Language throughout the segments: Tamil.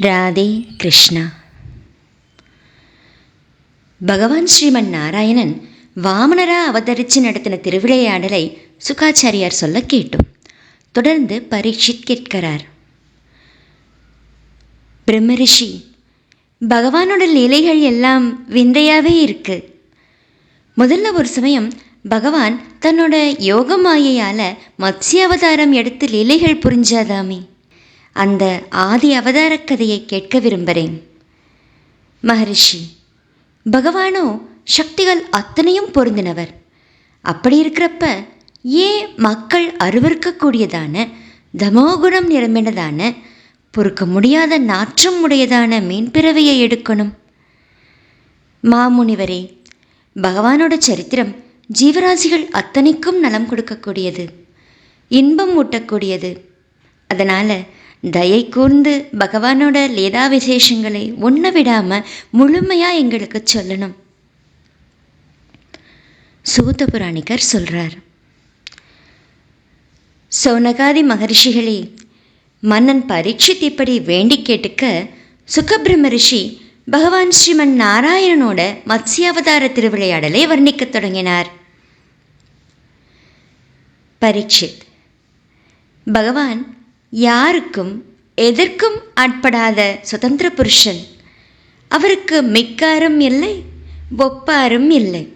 ராதே கிருஷ்ணா. பகவான் ஸ்ரீமன் நாராயணன் வாமனராக அவதரித்து நடத்தின திருவிளையாடலை சுகாச்சாரியார் சொல்ல கேட்டோம். தொடர்ந்து பரீட்சித் கேட்கிறார். பிரம்மரிஷி பகவானோட லீலைகள் எல்லாம் விந்தையாகவே இருக்கு. முதல்ல ஒரு சமயம் பகவான் தன்னோட யோக மாயையால் மத்ஸ்ய அவதாரம் எடுத்து லீலைகள் புரிஞ்சாதாமே. அந்த ஆதி அவதார கதையை கேட்க விரும்புகிறேன். மகரிஷி பகவானோ சக்திகள் அத்தனையும் பொருந்தினவர். அப்படி இருக்கிறப்ப ஏன் மக்கள் அருவருக்கக்கூடியதான தமோகுணம் நிரம்பினதான பொறுக்க முடியாத நாற்றம் உடையதான மீன்பிறவையை எடுக்கணும்? மாமுனிவரே பகவானோட சரித்திரம் ஜீவராசிகள் அத்தனைக்கும் நலம் கொடுக்கக்கூடியது இன்பம் ஊட்டக்கூடியது. அதனால் தயை கூர்ந்து பகவானோட லீலா விசேஷங்களை ஒன்றை விடாமல் முழுமையாக எங்களுக்கு சொல்லணும். சூத்த புராணிகர் சொல்கிறார் சோனகாதி மகரிஷிகளே மன்னன் பரீட்சித் இப்படி வேண்டி கேட்டுக்க சுகபிரம்ம ரிஷி பகவான் ஸ்ரீமன் நாராயணனோட மத்ஸ்யாவதார திருவிளையாடலை வர்ணிக்கத் தொடங்கினார். பரீட்சித் பகவான் யாருக்கும் எதற்கும் ஆட்படாத சுதந்திர புருஷன். அவருக்கு மிக்காரும் இல்லை ஒப்பாரும் இல்லை.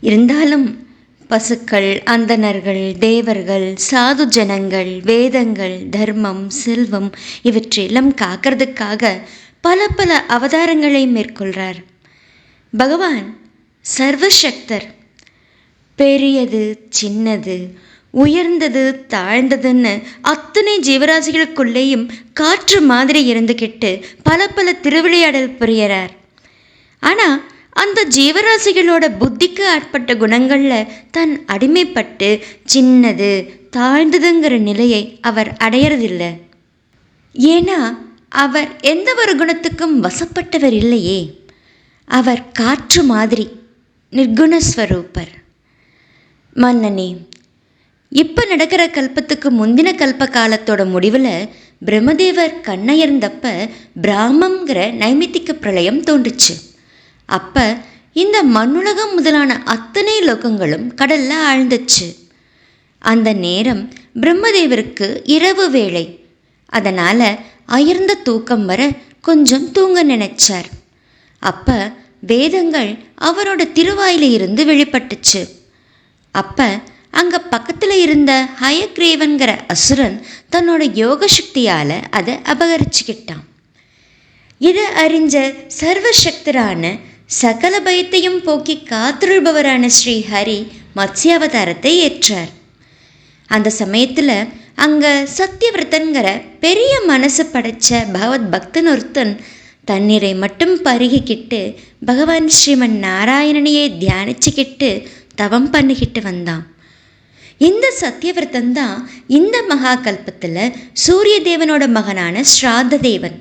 இருந்தாலும் பசுக்கள் அந்தணர்கள் தேவர்கள் சாது ஜனங்கள் வேதங்கள் தர்மம் செல்வம் இவற்றையெல்லாம் காக்கிறதுக்காக பல பல அவதாரங்களை மேற்கொள்கிறார் பகவான் சர்வசக்தர். பெரியது சின்னது உயர்ந்தது தாழ்ந்ததுன்னு அத்தனை ஜீவராசிகளுக்குள்ளேயும் காற்று மாதிரி இருந்துக்கிட்டு பல பல திருவிளையாடல் புரியறார். ஆனால் அந்த ஜீவராசிகளோட புத்திக்கு ஆட்பட்ட குணங்களில் தன் அடிமைப்பட்டு சின்னது தாழ்ந்ததுங்கிற நிலையை அவர் அடையறதில்லை. ஏன்னா அவர் எந்த ஒரு குணத்துக்கும் வசப்பட்டவர் இல்லையே. அவர் காற்று மாதிரி நிர்குணஸ்வரூபர். மன்னனே இப்போ நடக்கிற கல்பத்துக்கு முந்தின கல்ப காலத்தோட முடிவில் பிரம்மதேவர் கண்ணயர்ந்தப்ப பிராமங்கிற நைமித்திக பிரளயம் தோன்றுச்சு. அப்போ இந்த மண்ணுலகம் முதலான அத்தனை லோகங்களும் கடல்ல ஆழ்ந்துச்சு. அந்த நேரம் பிரம்மதேவருக்கு இரவு வேளை. அதனால் அயர்ந்த தூக்கம் வர கொஞ்சம் தூங்க நினைச்சார். அப்போ வேதங்கள் அவரோட திருவாயில இருந்து வெளிப்பட்டுச்சு. அப்போ அங்கே பக்கத்தில் இருந்த ஹயக்ரேவன்கிற அசுரன் தன்னோட யோக சக்தியால் அதை அபகரிச்சுக்கிட்டான். இதை அறிஞ்ச சர்வசக்தரான சகல பயத்தையும் போக்கி காத்திருப்பவரான ஸ்ரீ ஹரி மத்ஸ்யாவதாரத்தை ஏற்றார். அந்த சமயத்தில் அங்கே சத்தியவிரதன்கிற பெரிய மனசு படைச்ச பகவத் பக்தன் ஒருத்தன் தண்ணீரை மட்டும் பருகிக்கிட்டு பகவான் ஸ்ரீமன் நாராயணனையே தியானிச்சுக்கிட்டு தவம் பண்ணிக்கிட்டு வந்தான். இந்த சத்தியவிரதன் தான் இந்த மகாகல்பத்தில் சூரிய தேவனோட மகனான ஸ்ராத்த தேவன்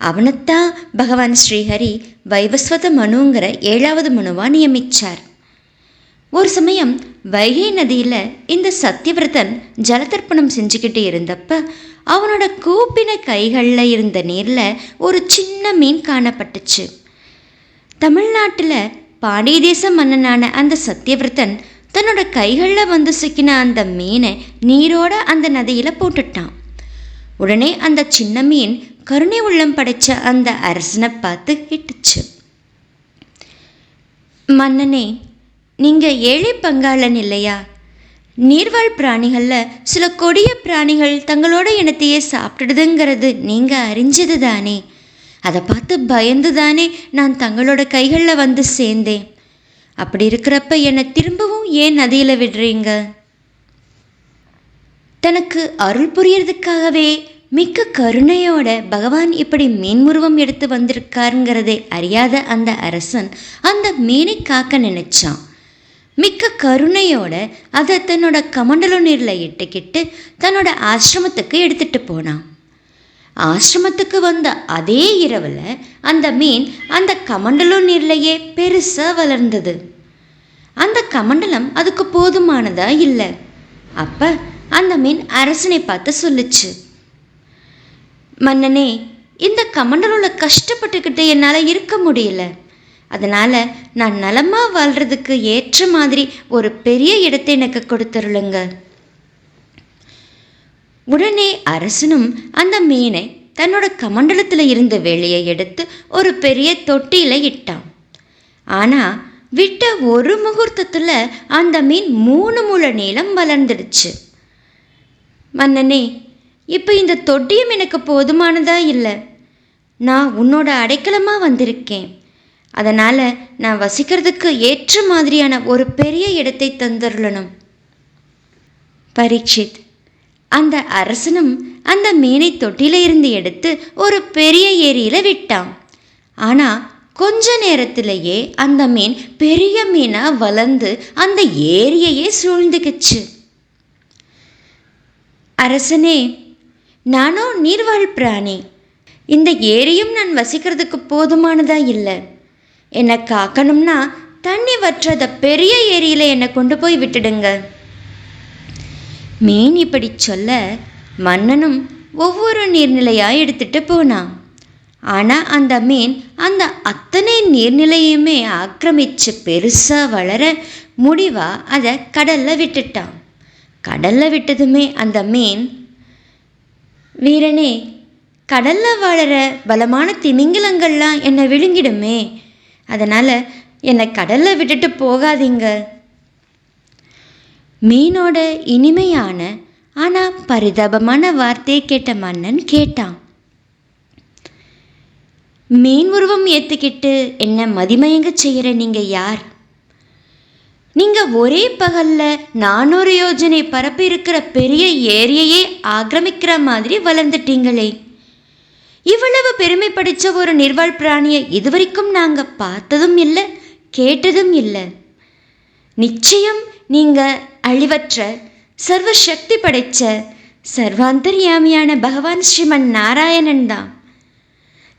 அவனைத்தான் பகவான் ஸ்ரீஹரி வைவஸ்வத மனுங்கிற ஏழாவது மனுவாக நியமிச்சார். ஒரு சமயம் வைகை நதியில் இந்த சத்தியவிரதன் ஜலதர்ப்பணம் செஞ்சுக்கிட்டு இருந்தப்ப அவனோட கூப்பின கைகளில் இருந்த நீரில் ஒரு சின்ன மீன் காணப்பட்டுச்சு. தமிழ்நாட்டில் பாண்டிய தேச மன்னனான அந்த சத்தியவிரதன் தன்னோட கைகளில் வந்து சிக்கின அந்த மீனை நீரோட அந்த நதியில் போட்டுட்டான். உடனே அந்த சின்ன மீன் கருணை உள்ளம் படைச்ச அந்த அரசனை பார்த்து கிட்டுச்சு. மன்னனே நீங்கள் ஏழை பங்காளன் இல்லையா? நீர்வாழ் பிராணிகளில் சில கொடிய பிராணிகள் தங்களோட இனத்தையே சாப்பிட்டுடுதுங்கிறது நீங்கள் அறிஞ்சது தானே அதை பார்த்து பயந்து தானே நான் தங்களோட கைகளில் வந்து சேர்ந்தேன். அப்படி இருக்கிறப்ப என்னை திரும்பவும் ஏன் நதியில் விடுறீங்க? தனக்கு அருள் புரியறதுக்காகவே மிக்க கருணையோட பகவான் இப்படி மீன்முருவம் எடுத்து வந்திருக்காருங்கிறதை அறியாத அந்த அரசன் அந்த மீனை காக்க நினைச்சான். மிக்க கருணையோட அதை தன்னோட கமண்டல நீரில் இட்டுக்கிட்டு தன்னோட ஆசிரமத்துக்கு எடுத்துட்டு போனான். ஆசிரமத்துக்கு வந்த அதே இரவில் அந்த மீன் அந்த கமண்டலம் நீர்லேயே பெருசாக வளர்ந்தது. அந்த கமண்டலம் அதுக்கு போதுமானதா இல்லை. அப்போ அந்த மீன் அரசனை பார்த்து சொல்லுச்சு மன்னனே இந்த கமண்டலில் கஷ்டப்பட்டுக்கிட்டு என்னால் இருக்க முடியல. அதனால் நான் நலமாக வாழ்கிறதுக்கு ஏற்ற மாதிரி ஒரு பெரிய இடத்தை எனக்கு கொடுத்துருளுங்க. உடனே அரசனும் அந்த மீனை தன்னோட கமண்டலத்தில் இருந்த வெளியை எடுத்து ஒரு பெரிய தொட்டியில் இட்டான். ஆனால் விட்ட ஒரு முகூர்த்தத்தில் அந்த மீன் மூணு முழ நீளம் வளர்ந்துடுச்சு. மன்னனே இப்போ இந்த தொட்டியும் எனக்கு போதுமானதா இல்லை. நான் உன்னோட அடைக்கலமாக வந்திருக்கேன். அதனால் நான் வசிக்கிறதுக்கு ஏற்ற மாதிரியான ஒரு பெரிய இடத்தை தந்துடணும் பரீட்சித் அந்த அரசனும் அந்த மீனை தொட்டில இருந்து எடுத்து ஒரு பெரிய ஏரியில் விட்டான். ஆனால் கொஞ்ச நேரத்திலேயே அந்த மீன் பெரிய மீனாக வளர்ந்து அந்த ஏரியையே சூழ்ந்துக்குச்சு அரசனே நானோ நீர்வாழ் பிராணி. இந்த ஏரியும் நான் வசிக்கிறதுக்கு போதுமானதா இல்லை. என்னை காக்கணும்னா தண்ணி வற்றத பெரிய ஏரியில் என்னை கொண்டு போய் விட்டுடுங்க. மீன் இப்படி சொல்ல மன்னனும் ஒவ்வொரு நீர்நிலையாக எடுத்துட்டு போனான். ஆனால் அந்த மீன் அந்த அத்தனை நீர்நிலையுமே ஆக்கிரமிச்சு பெருசாக வளர முடிவாக அதை கடலில் விட்டுட்டான். கடலில் விட்டதுமே அந்த மீன் வீரனே கடலில் வாழற பலமான திமிங்கிலங்கள்லாம் என்னை விழுங்கிடுமே. அதனால் என்னை கடலில் விட்டுட்டு போகாதீங்க. மீனோட இனிமையான ஆனால் பரிதாபமான வார்த்தையை கேட்ட மன்னன் கேட்டான். மீன் உருவம் ஏற்றுக்கிட்டு என்ன மதிமயங்க செய்கிற நீங்கள் யார்? நீங்கள் ஒரே பகலில் நானூறு யோஜனை பரப்பு இருக்கிற பெரிய ஏரியையே ஆக்கிரமிக்கிற மாதிரி வளர்ந்துட்டீங்களே. இவ்வளவு பெருமை படித்த ஒரு நிர்வாழ் பிராணியை இதுவரைக்கும் நாங்கள் பார்த்ததும் இல்லை கேட்டதும் இல்லை. நிச்சயம் நீங்கள் அழிவற்ற சர்வ சக்தி படைத்த சர்வாந்தர்யாமியான பகவான் ஸ்ரீமன் நாராயணன் தான்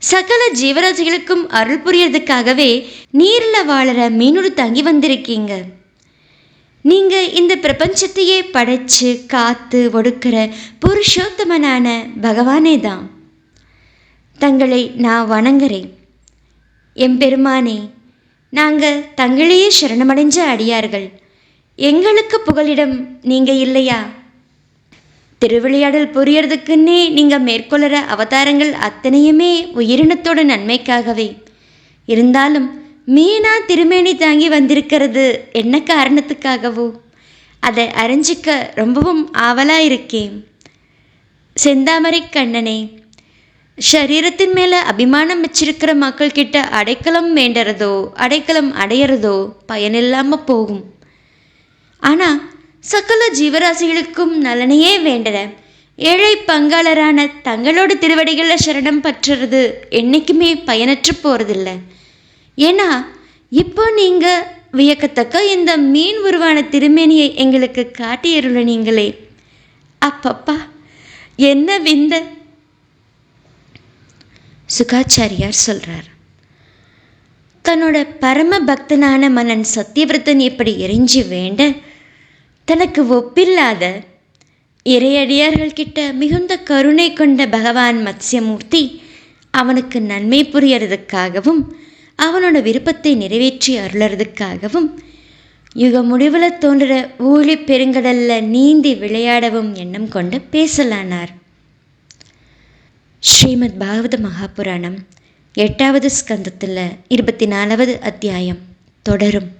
சகல ஜீவராசிகளுக்கும் அருள் புரியறதுக்காகவே நீரில் வாழற மீனோடு தங்கி வந்திருக்கீங்க. நீங்கள் இந்த பிரபஞ்சத்தையே படைச்சு காத்து ஒடுக்கிற புருஷோத்தமனான பகவானே தான் தங்களை நான் வணங்குறேன். எம்பெருமானே நாங்கள் தங்களையே சரணமடைஞ்ச அடியார்கள். எங்களுக்கு புகலிடம் நீங்கள் இல்லையா? திருவிளையாடல் புரியறதுக்குன்னே நீங்கள் மேற்கொள்கிற அவதாரங்கள் அத்தனையுமே உயிரினத்தோட நன்மைக்காகவே. இருந்தாலும் மீனா திருமேனி தாங்கி வந்திருக்கிறது என்ன காரணத்துக்காகவோ? அதை அறிஞ்சிக்க ரொம்பவும் ஆவலாக இருக்கேன். செந்தாமரை கண்ணனே சரீரத்தின் மேலே அபிமானம் வச்சிருக்கிற மக்கள்கிட்ட அடைக்கலம் வேண்டுறதோ அடைக்கலம் அடையிறதோ பயனில்லாமல் போகும். ஆனால் சகல ஜீவராசிகளுக்கும் நலனையே வேண்டற ஏழை பங்காளரான தங்களோட திருவடிகளில் சரணம் பற்றுறது என்றைக்குமே பயனற்று போகிறதில்ல ஏன்னா இப்போ நீங்கள் வியக்கத்தக்க இந்த மீன் உருவான திருமேனியை எங்களுக்கு காட்டியருள நீங்களே. அப்பப்பா என்ன விந்த? சுகாச்சாரியார் சொல்கிறார் தன்னோட பரம பக்தனான மன்னன் சத்தியவிரதன் எப்படி எரிஞ்சு வேண்ட தனக்கு ஒப்பில்லாத இறையடியார்கள் கிட்ட மிகுந்த கருணை கொண்ட பகவான் மத்ஸ்யமூர்த்தி அவனுக்கு நன்மை புரியறதுக்காகவும் அவனோட விருப்பத்தை நிறைவேற்றி அருளறதுக்காகவும் யுக முடிவில் தோன்ற ஊழி பெருங்கடல்ல நீந்தி விளையாடவும் எண்ணம் கொண்டு பேசலானார். ஸ்ரீமத் பாகவத மகாபுராணம் எட்டாவது ஸ்கந்தத்தில் இருபத்தி நாலாவது அத்தியாயம் தொடரும்.